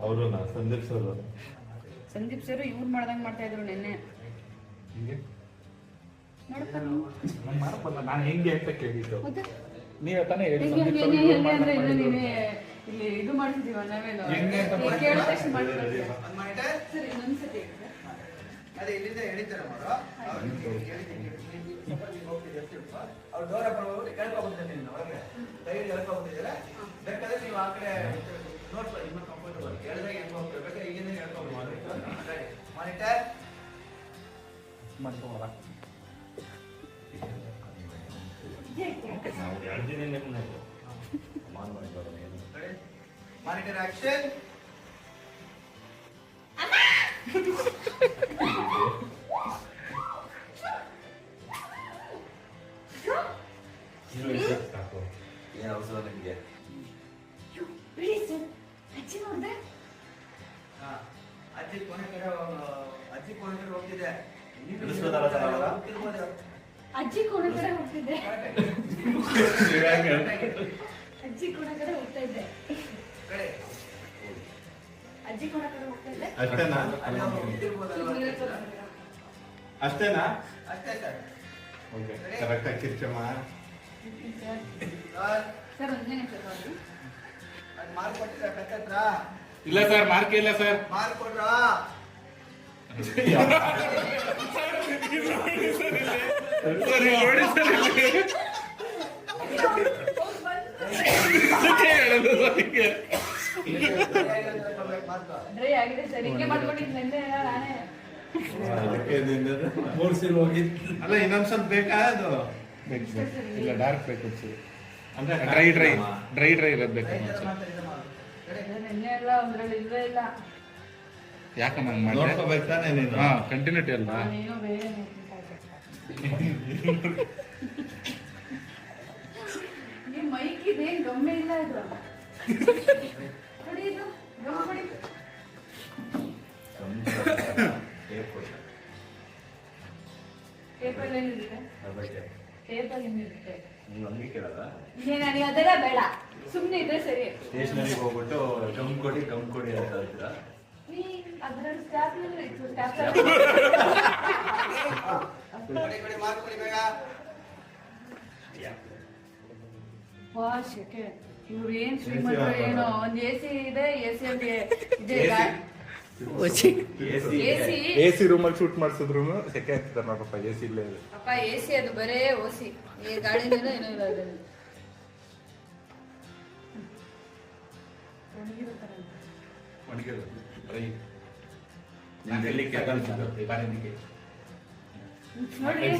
ಅವರು Sandeep sir Sandeep sir ಇವ್ರು ಮಾಡ್ದಂಗೆ ಮಾಡ್ತಾ ಇದ್ರು ನಿನ್ನೆ. ನಾನು. ಹೆಂಗೆ ಅಂತ ಕೇಳಿದ್ದು. ನೀವೇ ತಾನೇ ಹೇಳಿ ಸಂದೀಪ್ ಸರ್ ಇವ್ರು ಹೆಂಗೆ ಅಂದ್ರೆ ಮಾಡಿದ್ರು. ಇಲ್ಲಿ ಇದು ಮಾಡ್ತಿದೀವ ನಾವೇನು? ಕೇಳಿದ ತಕ್ಷಣ ಮಾಡ್ತೀವಿ ಒಂದ್ ಮಾಡಿಟ್ಟೆ? ಸರಿ ಇನ್ನೊಂದ್ಸತಿ ಹೇಳಿದ್ರೆ ಅದೇ ಇಲ್ಲಿಂದ ಎಳಿತಾರೆ ಮಾಡು. ಅವ್ರು ಡೋರ್ ಹತ್ರ ಹೋಗ್ಬಿಟ್ಟು ಕೇಳ್ಕೊಬಂದಿದ್ದಾರೆ ನೀನು ಒಳಗೆ. ಕೈಯಲ್ಲಿ ಹೇಳ್ಕೊಬಂದಿದ್ದಾರೆ ಬೇಕಾದ್ರೆ ನೀವು ಆ ಕಡೆ ನೋಡ್ಬೋದು ನಿಮ್ಮ ಕಂಫರ್ಟಬಲ್ ಕೇಳಿದಾಗ ಹೋಗ್ಬೇಕು ಬೇಕಾದ್ರೆ ಈಗಿಂದ ಹೇಳ್ಕೊಬೋದು ಮಾನಿಟರ್ ಮಾಡ್ಕೊಬೋದಾ? ನಾವು ಎರಡು ದಿನ ಮಾನಿಟರ್ ಆಕ್ಷನ್ ಅಜ್ಜಿ ಕೋಣ ಕಡೆ ಹೋಗ್ತಾ ಇದ್ದೆ. ಕಡೆ ಅಜ್ಜಿ ಕೋಣ ಕಡೆ ಹೋಗ್ತಾ ಇದ್ದೆ. ಅಷ್ಟೇನಾ? ಅಷ್ಟೇ ಸರ್ ಓಕೆ ಕಿರ್ಚಮ್ಮ ಸರ್ ಒಂದೇ ನಿಮಿಷ ಕತ್ತತ್ರ ಇಲ್ಲ ಸರ್ ಮಾರ್ಕ್ ಇಲ್ಲ ಸರ್. ಇಲ್ಲಿ ನೋಡಿ ಸರ್ ಇಲ್ಲಿ. ಅದಕ್ಕೆ ಹೇಳೋದು ಸರ್ ಹಿಂಗೆ. ಮಾರ್ಕೊ ಡ್ರೈ ಆಗಿದೆ ಸರ್ ಹಿಂಗೆ ಮಾಡ್ಕೊಂಡಿದ್ದು ನೆನ್ನೆ ನಾನೇ ಅದಕ್ಕೆ ನಿನ್ನದು ಮೂರ್ ಸೀಲ್ ಹೋಗಿ ಅಲ್ಲ ಇನ್ನೊಂದ್ ಸ್ವಲ್ಪ ಬೇಕಾ ಅದು? ಬೇಕು. ಸರ್. ಇಲ್ಲ ಡಾರ್ಕ್ ಬೇಕು ಸರ್ ಅಂದ್ರೆ ಡ್ರೈ ಡ್ರೈ ಡ್ರೈ ಡ್ರೈ ಇರೋದು ಬೇಕು ಸರ್ ಯಾಕಮ್ಮ ಹಂಗ್ ಮಾಡಿದೆ? ನೋಡ್ಕೋಬೇಕು ತಾನೇ ನೀನು? ಹಾ ಕಂಟಿನ್ಯೂಟಿ ಅಲ್ಲ ನಾನೇನೋ ಬೇರೆ ಈ ಮೈಕ್ ಇದೆ ಗಮ್ಮೆ ಇಲ್ಲ ಇದು. ಅದೆಲ್ಲ ಬೇಡ ಸುಮ್ಮನೆ ಇದ್ರೆ ಸರಿ ಸ್ಟೇಷನರಿಗೆ ಹೋಗ್ಬಿಟ್ಟು ಗಮ್ ಕೊಡಿ ಗಮ್ ಕೊಡಿ ಅಂತ ಹೇಳ್ತೀರಾ ಅದ್ರಲ್ಲಿ ಇವ್ರು ಏನ್ ಶ್ರೀಮಂತರು ಏನೋ ಒಂದ್ ಎ ಸಿ ಇದೆ ಎ ಸಿ ಅಲ್ಲಿ ಇದೆ. A C? ಎ ಸಿ ರೂಮಲ್ಲಿ ಶೂಟ್ ಮಾಡಿಸಿದ್ರು ಸೆಕೆ ಆಗ್ತಿದ್ದಾರೆ ನೋಡಪ್ಪ ಎ ಸಿ ಇಲ್ಲೇ ಇದೆ. ಅಪ್ಪ ಎ ಸಿ ಅದು ಬರೇ ಓಸಿ. ಈ ಏನೋ ಇಲ್ಲ ಅದರಲ್ಲಿ ನೋಡಿ.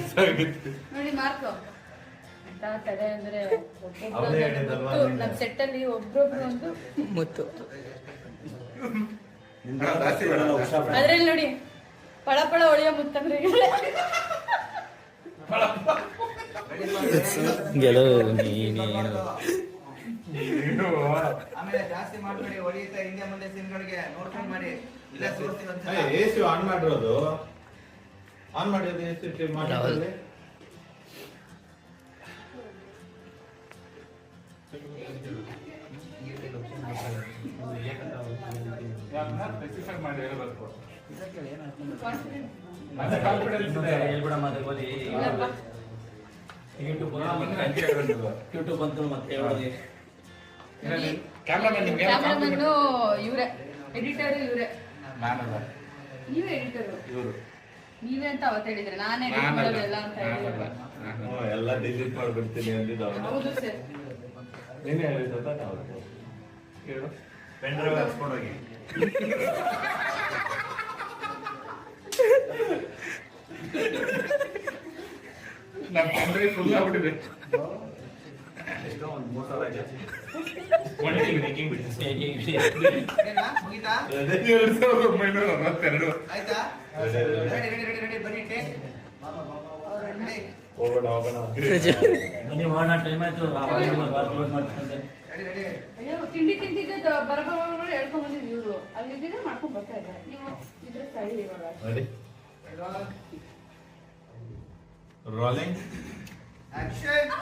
ನೋಡಿ ಮಾರ್ಕು. ಅಂತ ತಲೆ ಅಂದ್ರೆ ಒಬ್ಬೊಬ್ರು ಅವ್ನೇ ಹೇಳಿದ್ದಲ್ವಾ ನಮ್ ಸೆಟ್ ಅಲ್ಲಿ ಒಬ್ರೊಬ್ರು ಒಂದು ಮುತ್ತು. ಅದ್ರಲ್ಲಿ ನೋಡಿ ಪಳ ಪಳ ಹೊಳೆಯೋ ಮುತ್ತಂದ್ರೆ ಗೆಲುವು ನೀನೇನು? ಆಮೇಲೆ ಜಾಸ್ತಿ ಮಾಡ್ಬೇಡಿ ಹೊಡಿಯುತ್ತಾ ಹಿಂದೆ ಮುಂದೆ ಸಿನ್ಗಳಿಗೆ ನೋಡ್ಕೊಂಡು ಮಾಡಿ. ಇಲ್ಲ ತೋರಿಸ್ತೀವಿ ಅಂತ ಎ ಸಿ ಆನ್ ಮಾಡಿರೋದು. ಆನ್ ಮಾಡಿರೋದು ಎ ಸಿ ಮಾಡಿ ಯೂಟ್ಯೂಬ್ ಅಂತೂ ಮತ್ತೆ ಕ್ಯಾಮ್ರಾಮನ್ ಇವ್ರೆ ಎಡಿಟರ್ ಇವ್ರೆ. ನಾನಲ್ಲ ನೀವೇ ಎಡಿಟರ್ ಇವರು. ನೀವೇ ಅಂತ ಅವತ್ತು ಹೇಳಿದ್ರೆ ನಾನೇ ಎಲ್ಲ ನಾನಲ್ಲ ಮಾಡೋದೆಲ್ಲ ಅಂತ. ಎಲ್ಲ ಡಿಲೀಟ್ ಮಾಡ್ಬಿಡ್ತೀನಿ ಅಂದಿದ್ದು ಹೌದು ಸರ್. ನೀನೇ ಹೇಳಿದ್ದ ನಾವು ಹೇಳು. ಹಾಕ್ಸ್ಕೊಂಡೋಗಿ. ನಮ್ಮ ಫುಲ್ ಆಗ್ಬಿಟ್ಟಿದೆ. ಎಷ್ಟೋ ಒಂದು ಮೂರು ಏನ? ಮುಗೀತಾ? ಎರಡು ಸಾವಿರದ ಒಂಬೈನೂರ ಅರವತ್ತೆರಡು ಆಯ್ತಾ? Ready, ready, ready ready ready ready ಬನ್ನಿ ಟೇಕ್ ರೆಡಿ ಹೋಗೋಣ ಹೋಗೋಣ ರೆಡಿ ರೆಡಿ ಅಯ್ಯೋ ತಿಂಡಿ ತಿಂತಿದ್ದೆ ಬರಬರ ಹೇಳ್ಕೊಂಡ್ ಬಂದಿದ್ದು ಇವ್ರು ಅಲ್ಲಿ ಇದ್ದಿದ್ರೆ ಮಾಡ್ಕೊಂಡ್ ಬರ್ತಾ ಇದ್ದಾರೆ ನೀವು ಇದ್ರೆ ಸೈಡ್ ಇವಾಗ ರೆಡಿ ರೋಲಿಂಗ್ ಆಕ್ಷನ್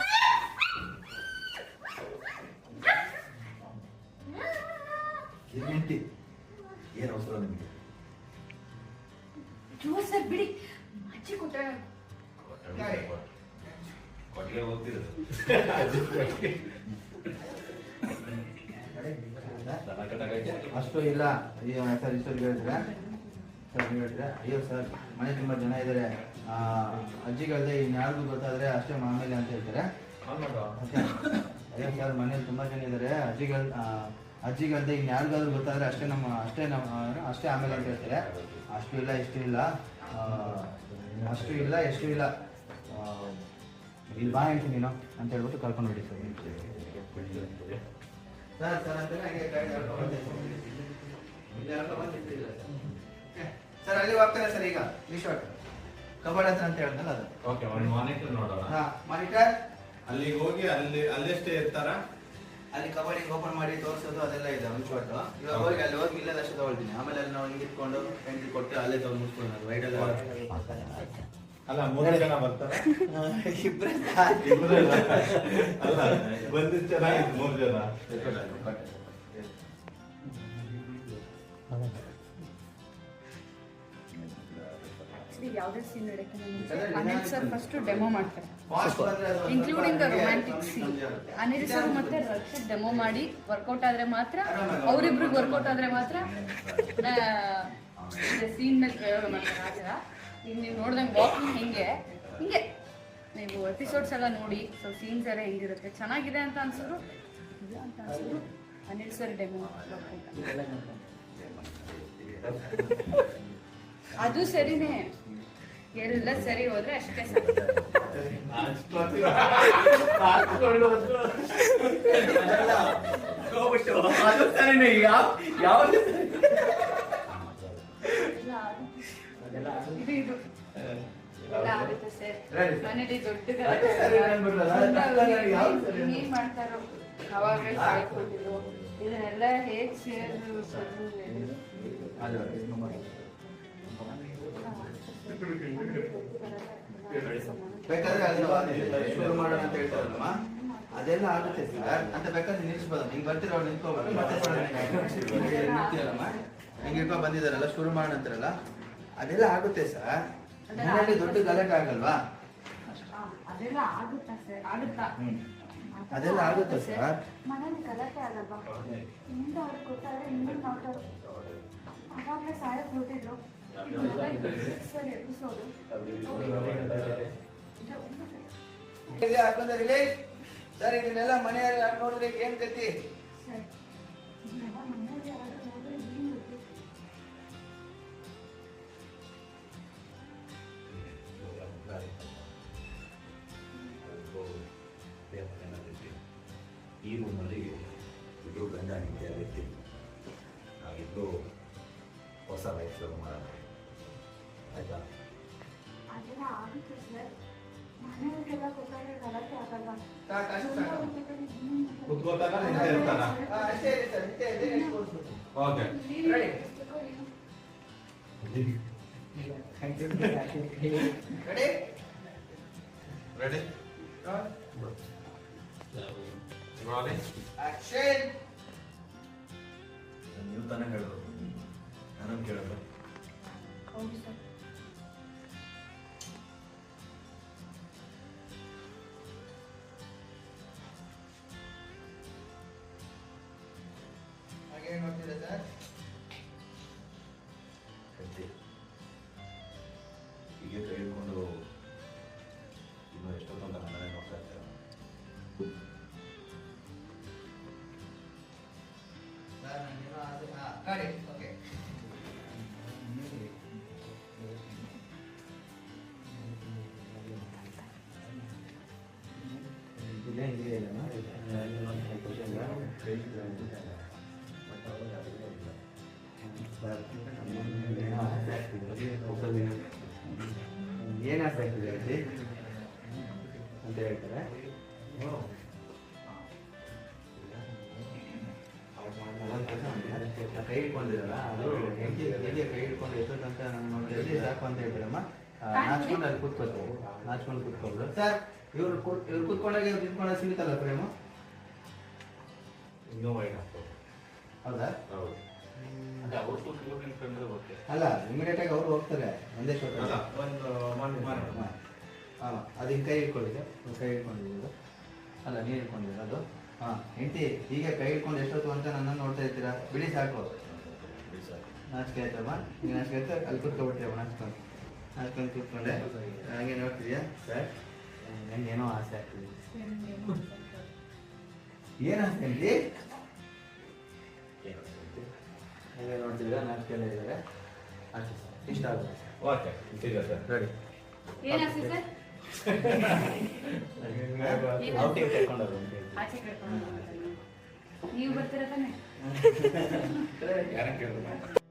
ಹೆಂಡತಿ ಏನು ಅವಸರ ನಿಮಗೆ ಜೋ ಸರ್ ಬಿಡಿ ಅಜ್ಜಿ ಕೊಟ್ಟ ಕೊಟ್ಟಿಗೆ ಅಷ್ಟು ಇಲ್ಲ ಅಯ್ಯೋ ಸರ್ ಇಷ್ಟೊಂದು ಹೇಳಿದ್ರೆ. ಸರ್ ನೀವು ಹೇಳಿದ್ರೆ ಅಯ್ಯೋ ಸರ್ ಮನೆ ತುಂಬ ಜನ ಇದ್ದಾರೆ ಅಜ್ಜಿಗಳದೆ ಇನ್ಯಾರಿಗೂ ಗೊತ್ತಾದ್ರೆ ಅಷ್ಟೇ ಮಾಮೂಲಿ ಅಂತ ಹೇಳ್ತಾರೆ. ಅಯ್ಯೋ ಸರ್ ಮನೇಲಿ ತುಂಬ ಜನ ಇದ್ದಾರೆ ಅಜ್ಜಿಗಳ ಅಜ್ಜಿಗಳದೆ ಇನ್ಯಾರಿಗಾದ್ರೂ ಗೊತ್ತಾದ್ರೆ ಅಷ್ಟೇ ನಮ್ಮ ಅಷ್ಟೇ ನಮ್ಮ ಅಷ್ಟೇ ಆಮೇಲೆ ಅಂತ ಹೇಳ್ತಾರೆ. ಅಷ್ಟು ಇಲ್ಲ ಇಷ್ಟು ಇಲ್ಲ. ಅಷ್ಟು ಇಲ್ಲ ಎಷ್ಟು ಇಲ್ಲ. ಇಲ್ಲಿ ಬಾ ಹೇಳ್ತೀನಿ ನೀನು ಅಂತ ಹೇಳ್ಬಿಟ್ಟು ಕರ್ಕೊಂಡು ಬಿಡಿ ಸರ್ ಸರ್ ಸರ್ ಹಂಗೆ ಸರ್. ಓಕೆ. ಸರ್ ಅಲ್ಲಿ ಹೋಗ್ತಾರೆ ಸರ್ ಈಗ ಈ ಶಾಟ್ ಕಬಡ್ಡಿ ಹತ್ರ ಅಂತ ಹೇಳ್ದಲ್ಲ ಅದು. ಓಕೆ ಒಂದು ಮಾನಿಟರ್ ನೋಡೋಣ. ಹಾ ಮಾನಿಟರ್ ಅಲ್ಲಿ ಹೋಗಿ ಅಲ್ಲಿ ಅಲ್ಲೆಷ್ಟೇ ಇರ್ತಾರ? ಅಲ್ಲಿ ಕಬಡ್ಡಿ ಓಪನ್ ಮಾಡಿ ತೋರಿಸೋದು ಅದೆಲ್ಲ ಇದೆ ಒಂದು ಶಾಟ್ ಇವಾಗ ಹೋಗಿ ಅಲ್ಲಿ ಹೋಗಿ ಇಲ್ಲದಷ್ಟು ತಗೊಳ್ತೀನಿ ಆಮೇಲೆ ಅಲ್ಲಿ ನಾವು ಹಿಂಗೆ ಇಟ್ಕೊಂಡು ಎಂಟ್ರಿ ಕೊಟ್ಟು ಅಲ್ಲೇ ತಗೊಂಡು ಮುಗಿಸ್ಕೊಳ್ಳೋದು ವೈಡಲ್ಲ ಅಲ್ಲ ಮೂರು ಜನ ಬರ್ತಾರೆ. ಇಬ್ಬರೇ ಇಬ್ರು ಅಲ್ಲ ಬಂದಿದ್ ಚೆನ್ನಾಗಿತ್ತು ಮೂರು ಜನ. ಯಾವುದೇ ಸೀನ್ ನಡಕ್ಕೆ ಅನಿಲ್ ಸರ್ ಫಸ್ಟ್ ಡೆಮೋ ಮಾಡ್ತಾರೆ including the romantic scene Anil sir ಮತ್ತೆ ರಕ್ಷಿತ್ ಡೆಮೋ ಮಾಡಿ ವರ್ಕೌಟ್ ಆದ್ರೆ ಮಾತ್ರ ಅವರಿಬ್ರಿಗೆ ವರ್ಕೌಟ್ ಆದ್ರೆ ಮಾತ್ರ ಸೀನ್ ಮೇಲೆ ಪ್ರಯೋಗ ಮಾಡ್ತಾರೆ ಆ ಥರ. ಈಗ ನೀವು ನೋಡ್ದಂಗೆ ವಾಕಿಂಗ್ ಹಿಂಗೆ ಹಿಂಗೆ ನೀವು ಎಪಿಸೋಡ್ಸ್ ಎಲ್ಲ ನೋಡಿ ಸೊ ಸೀನ್ಸ್ ಎಲ್ಲ ಹೆಂಗಿರುತ್ತೆ ಚೆನ್ನಾಗಿದೆ ಅಂತ ಅನ್ಸಿದ್ರು ಅಂತ ಅನ್ಸಿದ್ರು ಅನಿಲ್ ಸರ್ ಡೆಮೋ ಅದು ಸರಿನೇ ಎಲ್ಲ ಸರಿ ಹೋದ್ರೆ ಅಷ್ಟೇ ಸಾಕು ಮನೇಲಿ? ಮಾಡ್ತಾರೋ? ಸಾಯ್ಕೊಂಡಿದ್ರು ಇದನ್ನೆಲ್ಲ ಹೇಗ್ ಸೇರ್ ಬೇಕಾದ್ರೆ ಅಲ್ಲಿ ಶುರು ಮಾಡೋಣ ಅಂತ ಹೇಳ್ತಾರಲ್ಲಮ್ಮ? ಅದೆಲ್ಲ ಆಗುತ್ತೆ ಸರ್ ಅಂತ ಬೇಕಾದ್ರೆ ನಿಲ್ಲಿಸ್ಬೋದು. ಹಿಂಗ್ ಬರ್ತಿರೋ ನಿಂತ್ಕೋಬೋದು. ಮತ್ತೆ ನಿಲ್ತೀರಲ್ಲಮ್ಮ ಹಿಂಗೆ ಇಟ್ಕೊಂಡು ಬಂದಿದಾರಲ್ಲ ಶುರು ಮಾಡೋಣ ಅಂತಾರಲ್ಲ ಅದೆಲ್ಲ ಆಗುತ್ತೆ ಸರ್. ಮನೆಯಲ್ಲಿ ದೊಡ್ಡ ಗಲಾಟೆ ಆಗಲ್ವಾ? ಅದೆಲ್ಲ ಆಗುತ್ತಾ ಸರ್? ಆಗುತ್ತಾ? ಅದೆಲ್ಲ ಆಗುತ್ತಾ ಸರ್? ಮನೇಲಿ ಗಲಾಟೆ ಆಗಲ್ವಾ? ಹಿಂದೆ. ಅವ್ರಿಗೆ ಗೊತ್ತಾದ್ರೆ ಇನ್ನೊಂದು ನೋಡ್ತಾರೆ ಅವಾಗಲೇ ಸಾಯಕ್ ಹೊರಟಿದ್ರು ಸರ್ ಎಪಿಸೋಡು ಹಾಕೊಂಡ್ರಿ ಸರ್ ಇದನ್ನೆಲ್ಲ ಮನೆಯಲ್ಲಿ ನೋಡಿದ್ರೆ ಏನ್ ಗತಿ? ಈ ರೂಮಲ್ಲಿ ಇಬ್ಬರು ಗಂಡ ಹೆಂಡತಿ ಇರ್ತೀವಿ ನಾವಿಬ್ಬರು ಹೊಸ ಲೈಫ್ ಶುರು ಮಾಡೋಣ ಆಯ್ತಾ ಅದೆಲ್ಲ ಆಗುತ್ತೆ ಸರ್ ಮನೆಯವ್ರಿಗೆಲ್ಲ ಗೊತ್ತಾದ್ರೆ ಗಲಾಟೆ ಆಗಲ್ವಾ ಸಾಕು, ಅಷ್ಟು ತುಂಬ ಸಾಕು. ಗೊತ್ತಿದ್ರೆ ಇನ್ನೊಂದು ಗೊತ್ತು. ಕುತ್ಕೋತಾರ ನಿಂತ ಇರ್ತಾರ ಹಾ, ಅಷ್ಟೇ ಇದೆ ಸರ್ ಇಷ್ಟೇ ಇದೆ ಇಟ್ಕೊಳ್ಸ್ಬಿಟ್ಟು. Okay Ready? Ready? Ready Roll. Action Action. ನೀವು ತಾನೇ ಹೇಳೋದು ನಾನು ಕೇಳೋದು. ಹೌದು ಸರ್. ಹಾಗೇನು ನೋಡ್ತೀರಾ ಸರ್? ಹೀಗೆ ಕೈ ಹಿಡ್ಕೊಂಡು ಇನ್ನು ಎಷ್ಟೊತ್ತಂತ ನನ್ನನ್ನೇ ನೋಡ್ತಾ ಇರ್ತಾರೆ? ಆಸೆ ಹಾ ಗಾಡಿ ಓಕೆ ಏನಾಗ್ತಾಯಿದೆ ಅಜ್ಜಿ ಅಂತ ಹೇಳ್ತಾರೆ ಹೇಳ್ತೀರಮ್ಮ ನಾಚ್ಕೊಂಡು ಅಲ್ಲಿ ಕೂತ್ಕೋತಾರೆ ನಾಚ್ಕೊಂಡು ಕೂತ್ಕೊಂಡು ಸರ್ ಇವ್ರು ಕೂತ್- ಇವ್ರು ಕೂತ್ಕೊಂಡಾಗ ಇವ್ರು ನಿಂತ್ಕೊಂಡಾಗ ಸಿಗುತ್ತಲ್ಲ ಪ್ರೇಮ ಹೌದಾ? ಹೌದು. ಅಲ್ಲ ಇಮಿಡಿಯೇಟ್ ಆಗಿ ಅವ್ರು ಹೋಗ್ತಾರೆ. ಒಂದೇ ಶೋಟ ಹಾಂ ಅದು ಹಿಂಗೆ ಕೈ ಇಟ್ಕೊಂಡಿದ್ದೆ ಒಂದು ಕೈ ಇಟ್ಕೊಂಡಿದ್ದು ಅಲ್ಲ ನೀರು ಇಟ್ಕೊಂಡಿದ್ದೆ ಅದು. ಹಾಂ ಹೆಂಡತಿ ಹೀಗೆ ಕೈ ಇಟ್ಕೊಂಡು ಎಷ್ಟೊತ್ತು ಅಂತ ನನ್ನ ನೋಡ್ತಾ ಇರ್ತೀರಾ ಬಿಡಿ ಸಾಕು. ನಾಚಿಕೆ ಆಯ್ತಮ್ಮ? ನೀನು ನಾಚಿಕೆ ಆಯ್ತಾ? ಅಲ್ಲಿ ಕೂತ್ಕೊಬಿಟ್ಟಿಯಮ್ಮ ನಾಚ್ಕೊಂಡು. ನಾಚ್ಕೊಂಡು ಕೂತ್ಕೊಂಡೆ. ಹಾಗೆ ನೋಡ್ತಿದ್ಯಾ? ಸರ್ ನಂಗೆ ಏನೋ ಆಸೆ ಆಗ್ತಿದೆ. ಏನು ಆಸೆ ಹೆಂಡತಿ ಹಾಗೆ ನಾಲ್ಕು ನಾಚಿಕೆಲ್ಲ ಇದ್ದಾರೆ. ಆಚೆ ಸರ್ ಇಷ್ಟ ಆಗುತ್ತೆ okay sir. Ready sir? Outing ಅಂತ ಆಚೆ ಕರ್ಕೊಂಡು ಹೋಗೋದನ್ನ. ನೀವು ಬರ್ತೀರಾ ತಾನೆ? ಯಾರನ್ನ ಕೇಳಿದ್ರು?